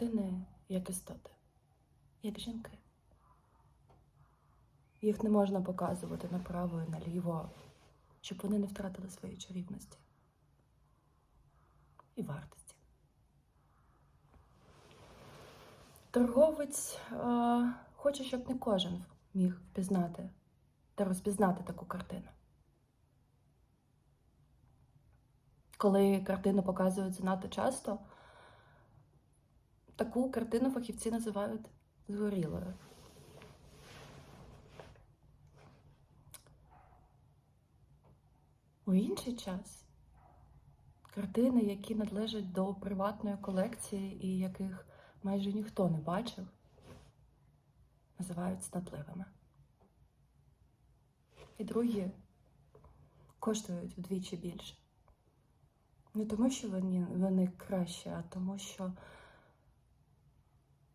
картини як істоти, як жінки. Їх не можна показувати направо і наліво, щоб вони не втратили свої чарівності і вартості. Торговець е, хоче, щоб не кожен міг впізнати та розпізнати таку картину. Коли картину показують занадто часто, таку картину фахівці називають згорілою. У інший час картини, які належать до приватної колекції і яких майже ніхто не бачив, називають статливими. І другі коштують вдвічі більше. Не тому, що вони, вони кращі, а тому, що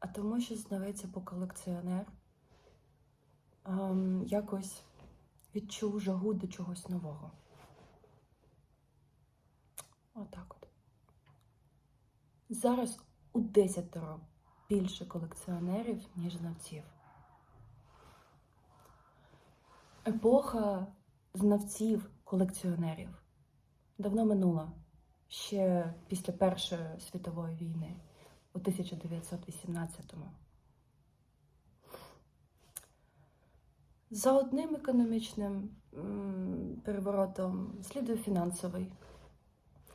а тому, що знавець або колекціонер ем, якось відчув жагу до чогось нового. Отак от. Зараз у десятеро більше колекціонерів, ніж знавців. Епоха знавців колекціонерів давно минула ще після Першої світової війни у 1918-му. За одним економічним переворотом слідує фінансовий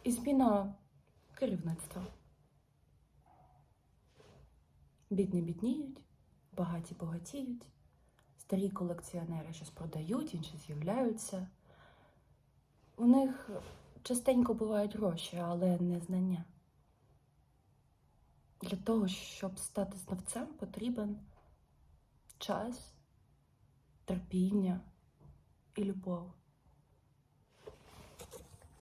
і зміна керівництва. Бідні бідніють, багаті багатіють, старі колекціонери щось продають, інші з'являються. У них частенько бувають гроші, але не знання. Для того, щоб стати знавцем, потрібен час, терпіння і любов.